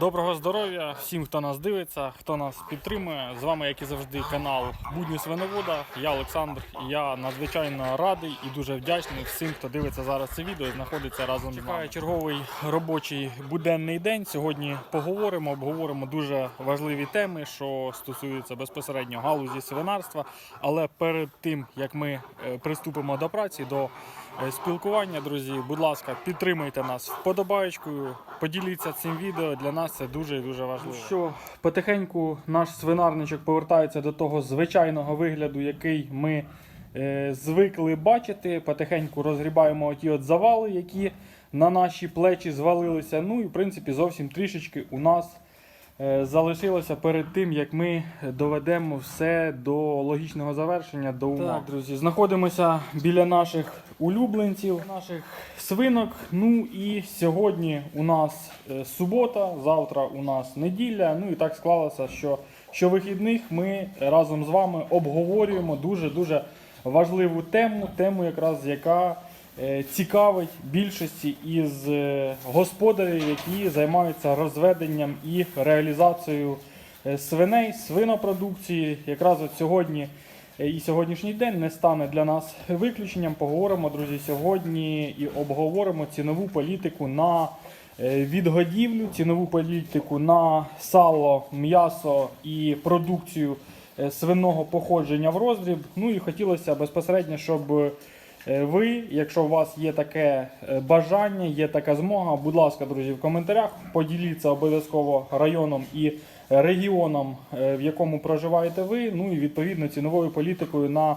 Доброго здоров'я всім, хто нас дивиться, хто нас підтримує. З вами, як і завжди, канал Будні Свиновода. Я Олександр. Я надзвичайно радий і дуже вдячний всім, хто дивиться зараз це відео і знаходиться разом з нами. Черговий робочий буденний день. Сьогодні поговоримо, обговоримо дуже важливі теми, що стосуються безпосередньо галузі свинарства. Але перед тим як ми е, приступимо до праці, до спілкування, друзі, будь ласка, підтримуйте нас вподобаєчкою, поділіться цим відео. Для нас це дуже і дуже важливо. Що потихеньку наш свинарничок повертається до того звичайного вигляду, який ми е, звикли бачити. Потихеньку розгрібаємо ті от завали, які на наші плечі звалилися. Ну і в принципі зовсім трішечки у нас е, залишилося перед тим, як ми доведемо все до логічного завершення, до ума. Так, друзі, знаходимося біля наших улюбленців, наших свинок. Ну і сьогодні у нас е, субота, завтра у нас неділя. Ну і так склалося, що щовихідних ми разом з вами обговорюємо дуже-дуже важливу тему, тему, якраз яка е, цікавить більшості із е, господарів, які займаються розведенням і реалізацією е, свиней, свинопродукції. Якраз от сьогодні е, і сьогоднішній день не стане для нас виключенням. Поговоримо, друзі, сьогодні і обговоримо цінову політику на е, відгодівлю, цінову політику на сало, м'ясо і продукцію е, свиного походження в роздріб. Ну і хотілося безпосередньо, щоб е, ви, якщо у вас є таке е, бажання, є така змога, будь ласка, друзі, в коментарях поділіться обов'язково районом і регіоном, е, в якому проживаєте ви. Ну і відповідно ціновою політикою на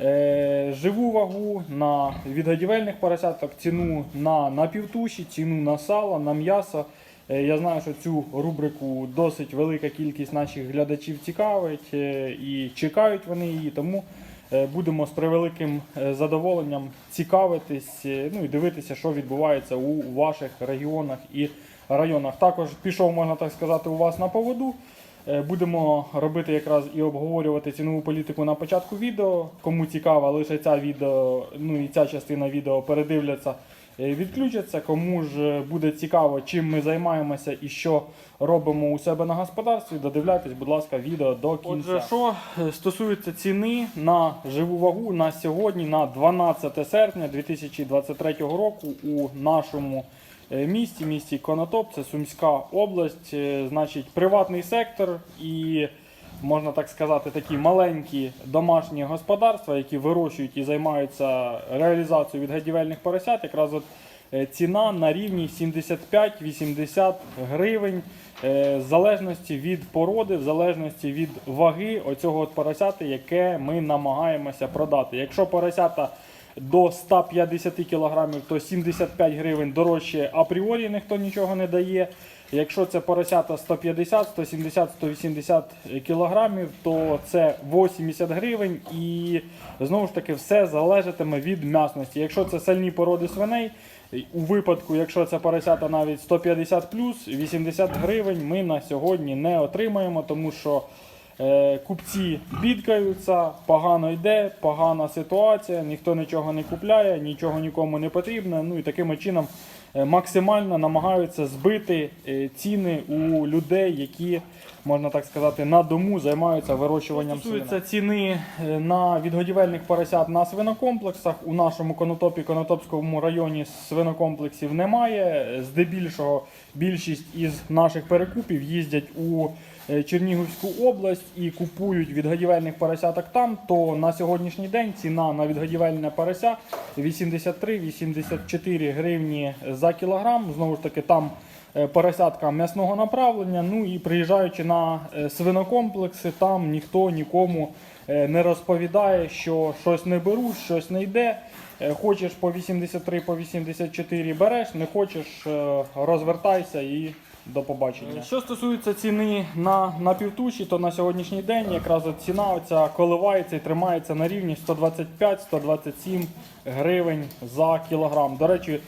е, живу вагу, на відгодівельних поросяток, ціну на напівтуші, ціну на сало, на м'ясо. Е, Я знаю, що цю рубрику досить велика кількість наших глядачів цікавить е, і чекають вони її. Тому е, будемо з превеликим е, задоволенням цікавитись, е, ну і дивитися, що відбувається у ваших регіонах і районах. Також пішов, можна так сказати, у вас на поводу. Е, Будемо робити якраз і обговорювати цінову політику на початку відео. Кому цікаво, лише ця відео, ну і ця частина відео передивляться, е, відключаться. Кому ж е, буде цікаво, чим ми займаємося і що робимо у себе на господарстві, додивляйтесь, будь ласка, відео до кінця. Отже, що е, стосується ціни на живу вагу на сьогодні, на 12 серпня 2023 року у нашому е, місті, місті Конотоп, це Сумська область, е, значить, приватний сектор і, можна так сказати, такі маленькі домашні господарства, які вирощують і займаються реалізацією відгадівельних поросят, якраз от е, ціна на рівні 75-80 гривень. е, В залежності від породи, в залежності від ваги оцього от поросяти, яке ми намагаємося продати. Якщо поросята до 150 кг, то 75 гривень дорожче апріорі ніхто нічого не дає. Якщо це поросята 150, 170, 180 кг, то це 80 гривень і знову ж таки все залежатиме від м'ясності. Якщо це сальні породи свиней, у випадку, якщо це поросята навіть 150 плюс, 80 гривень ми на сьогодні не отримаємо, тому що Е, Купці бідкаються, погано йде, погана ситуація, ніхто нічого не купляє, нічого нікому не потрібно. Ну і таким чином максимально намагаються збити е, ціни у людей, які, можна так сказати, на дому займаються вирощуванням Стосується ціни е, на відгодівельних поросят на свинокомплексах. У нашому конотопі, Конотопському районі свинокомплексів немає. Здебільшого більшість із наших перекупів їздять у е, Чернігівську область і купують відгодівельних поросяток там, то на сьогоднішній день ціна на відгодівельне порося 83-84 гривні за кілограм. Знову ж таки, там е, поросятка м'ясного направлення. Ну і приїжджаючи на е, свинокомплекси, там ніхто нікому е, не розповідає, що щось не беру, щось не йде. Е, Хочеш по 83, по 84 береш, не хочеш, е, розвертайся і до побачення. Що стосується ціни на напівтуші, то на сьогоднішній день якраз от ціна оця коливається і тримається на рівні 125-127 гривень за кілограм. До речі, Е,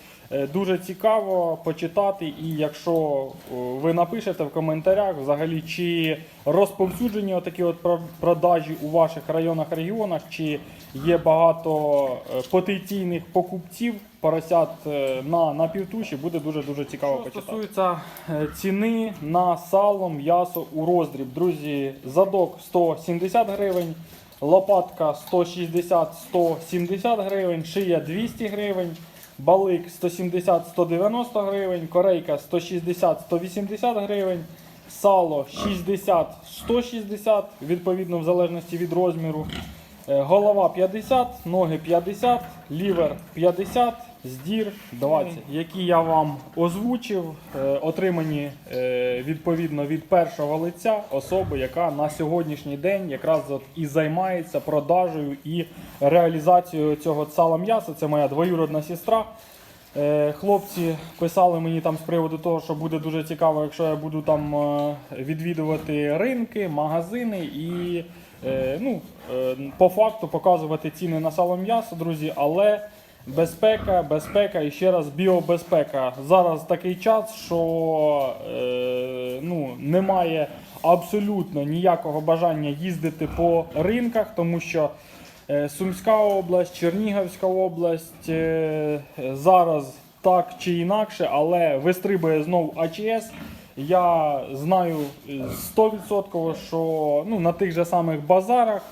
Дуже цікаво почитати, і якщо е, ви напишете в коментарях, взагалі, чи розповсюджені такі от продажі у ваших районах, регіонах, чи є багато е, потенційних покупців поросят е, на, на півтуші, буде дуже дуже цікаво Що почитати. стосується Е, ціни на сало, м'ясо у роздріб. Друзі, задок 170 гривень, лопатка 160-170 гривень, шия 200 гривень, балик 170-190 гривень, корейка 160-180 гривень, сало 60-160, відповідно в залежності від розміру. Е, Голова 50, ноги 50, лівер 50, здір 20, які я вам озвучив, е, отримані е, відповідно від першого лиця особи, яка на сьогоднішній день якраз от і займається продажею і реалізацією цього сала м'яса. Це моя двоюродна сестра. Хлопці писали мені там з приводу того, що буде дуже цікаво, якщо я буду там відвідувати ринки, магазини і е, ну, е, по факту показувати ціни на сало м'ясо, друзі. Але безпека, безпека і ще раз біобезпека. Зараз такий час, що е, ну, немає абсолютно ніякого бажання їздити по ринках, тому що. Е, Сумська область, Чернігівська область е, зараз так чи інакше, але вистрибує знов АЧС. Я знаю е, 100%, що ну, на тих же самих базарах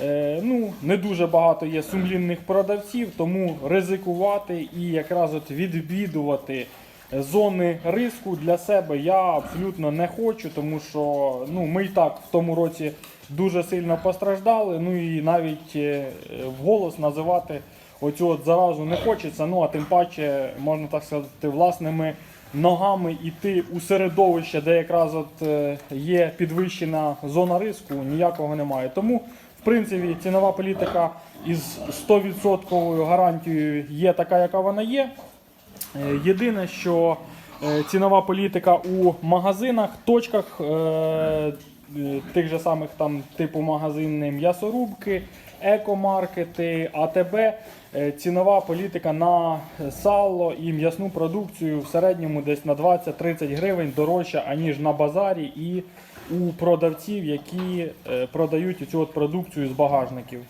е, ну, не дуже багато є сумлінних продавців, тому ризикувати і якраз от відвідувати зони риску для себе я абсолютно не хочу, тому що ну, ми і так в тому році дуже сильно постраждали. Ну і навіть е, вголос називати оцю от заразу не хочеться. Ну а тим паче, можна так сказати, власними ногами йти у середовище, де якраз от е, є підвищена зона риску, ніякого немає. Тому, в принципі, цінова політика із 100% гарантією є така, яка вона є. Е, Єдине, що е, цінова політика у магазинах, точках тих же самих там типу магазини м'ясорубки, екомаркети, АТБ, е, цінова політика на сало і м'ясну продукцію в середньому десь на 20-30 гривень дорожча, аніж на базарі і у продавців, які е, продають цю от продукцію з багажників.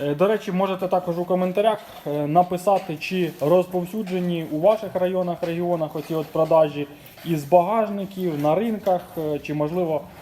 Е, До речі, можете також у коментарях е, написати, чи розповсюджені у ваших районах, регіонах оці от продажі із багажників на ринках, е, чи можливо е,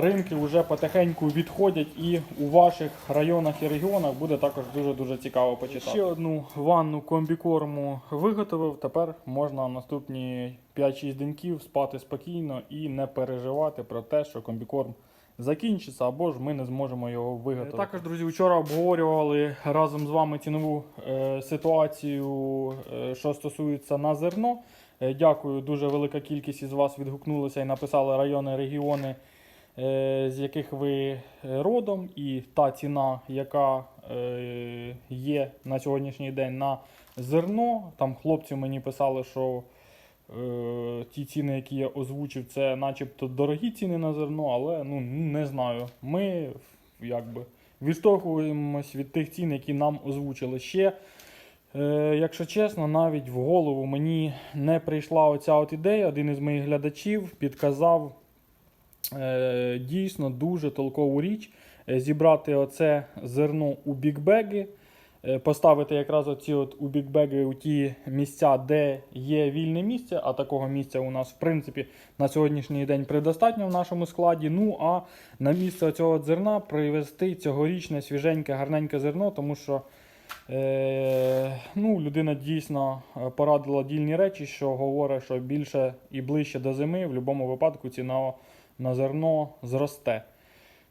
ринки вже потихеньку відходять і у ваших районах і регіонах буде також дуже-дуже цікаво почитати. Ще одну ванну комбікорму виготовив. Тепер можна наступні 5-6 деньків спати спокійно і не переживати про те, що комбікорм закінчиться, або ж ми не зможемо його виготовити. Також, друзі, вчора обговорювали разом з вами цінову е, ситуацію, е, що стосується на зерно. Е, дякую, дуже велика кількість із вас відгукнулися і написали райони, регіони, е, з яких ви е, родом, і та ціна, яка е, є на сьогоднішній день на зерно. Там хлопці мені писали, що Е, ті ціни, які я озвучив, це начебто дорогі ціни на зерно, але ну не знаю. Ми якби відштовхуємось від тих цін, які нам озвучили. Ще, е, якщо чесно, навіть в голову мені не прийшла оця от ідея. Один із моїх глядачів підказав е, дійсно дуже толкову річ е, зібрати оце зерно у бікбеги. Е, Поставити якраз оці от у бікбеги у ті місця, де є вільне місце, а такого місця у нас в принципі на сьогоднішній день предостатньо в нашому складі. Ну а на місце цього зерна привезти цьогорічне свіженьке, гарненьке зерно, тому що е, ну, людина дійсно е, порадила дільні речі, що говорить, що більше і ближче до зими в будь-якому випадку ціна на зерно зросте.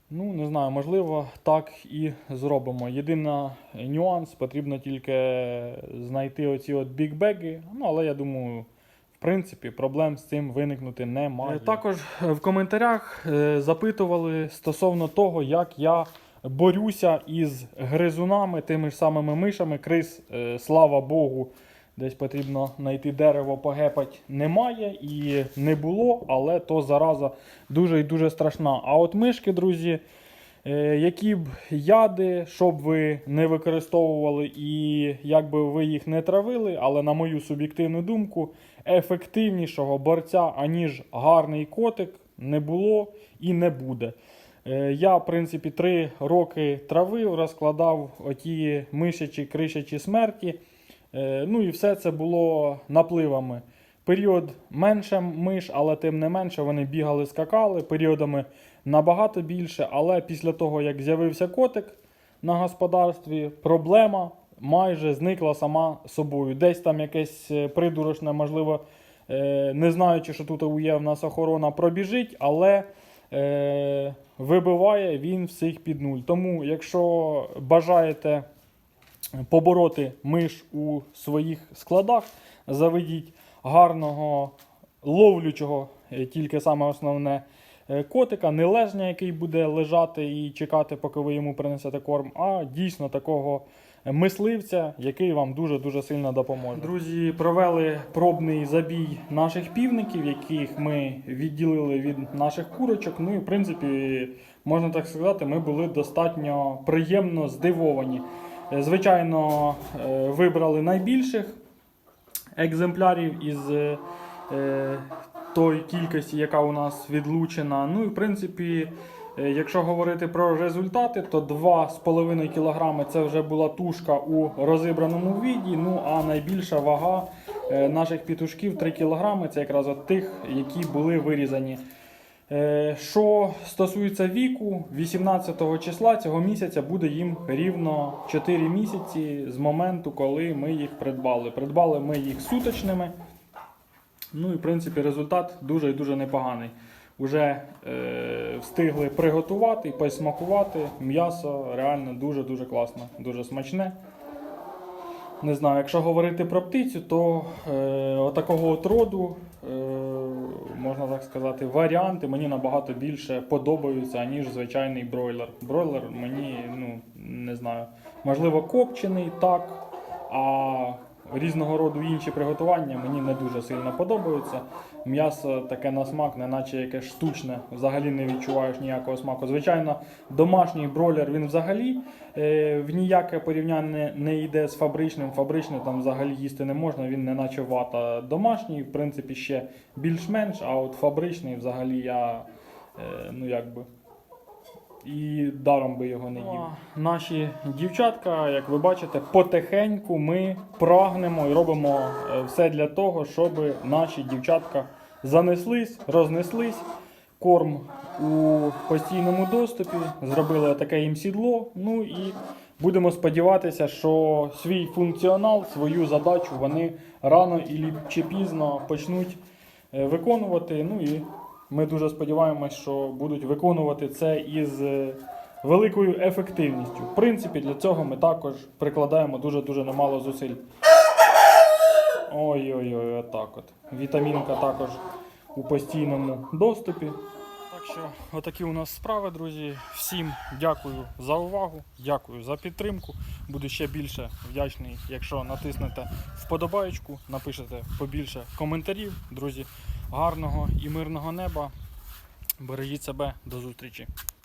Ну, не знаю, можливо, так і зробимо. Єдиний нюанс, потрібно тільки знайти оці от бікбеги. Ну, але я думаю, в принципі, проблем з цим виникнути немає. Також в коментарях е, запитували стосовно того, як я борюся із гризунами, тими ж самими мишами. Крис, е, слава Богу, десь потрібно знайти дерево, погепать немає і не було, але то зараза дуже і дуже страшна. А от мишки, друзі, Е, Які б яди, щоб ви не використовували і як би ви їх не травили, але на мою суб'єктивну думку, ефективнішого борця, аніж гарний котик, не було і не буде. Е, Я, в принципі, три роки травив, розкладав оті мишачі, кришачі смерті. Е, Ну і все це було напливами. Період менше миш, але тим не менше вони бігали, скакали. Періодами набагато більше. Але після того, як з'явився котик на господарстві, проблема майже зникла сама собою. Десь там якесь е, придурочне, можливо, е, не знаючи, що тут є в нас охорона, пробіжить, але вибиває він всіх під нуль. Тому, якщо бажаєте побороти миш у своїх складах, заведіть гарного ловлючого, е, тільки саме основне е, котика, не лежня, який буде лежати і чекати, поки ви йому принесете корм, а дійсно такого мисливця, який вам дуже-дуже сильно допоможе. Друзі, провели пробний забій наших півників, яких ми відділили від наших курочок. Ну і в принципі, можна так сказати, ми були достатньо приємно здивовані. Е, Звичайно, е, вибрали найбільших екземплярів із е, тої кількості, яка у нас відлучена. Ну і в принципі, якщо говорити про результати, то 2,5 кг це вже була тушка у розібраному віді. Ну а найбільша вага наших пітушків 3 кг це якраз от тих, які були вирізані. Е, Що стосується віку, 18 числа цього місяця буде їм рівно 4 місяці з моменту, коли ми їх придбали. Придбали ми їх суточними. Ну і в принципі результат дуже і дуже непоганий. Уже е, встигли приготувати і посмакувати. М'ясо реально дуже-дуже класно, дуже смачне. Не знаю, якщо говорити про птицю, то е, отакого от роду, е, можна так сказати, варіанти мені набагато більше подобаються, аніж звичайний бройлер. Бройлер мені, ну, не знаю, можливо, копчений так, а різного роду інші приготування мені не дуже сильно подобаються. М'ясо таке на смак, неначе якесь штучне, взагалі не відчуваєш ніякого смаку. Звичайно, домашній бройлер він взагалі е, в ніяке порівняння не йде з фабричним. Фабричний там взагалі їсти не можна, він не наче вата. Домашній, в принципі, ще більш-менш, а от фабричний взагалі я е, ну якби. І даром би його не їв. Наші дівчатка, як ви бачите, потихеньку ми прагнемо і робимо е, все для того, щоб наші дівчатка занеслись, рознеслись. Корм у постійному доступі, зробили таке їм сідло. Ну і будемо сподіватися, що свій функціонал, свою задачу вони рано чи пізно почнуть е, виконувати. Ну і ми дуже сподіваємось, що будуть виконувати це із е, великою ефективністю. В принципі, для цього ми також прикладаємо дуже-дуже немало зусиль. Ой-ой-ой, отак от. Вітамінка також у постійному доступі. Так що, отакі у нас справи, друзі. Всім дякую за увагу, дякую за підтримку. Буду ще більше вдячний, якщо натиснете вподобаєчку, напишете побільше коментарів. Друзі, гарного і мирного неба. Бережіть себе, до зустрічі.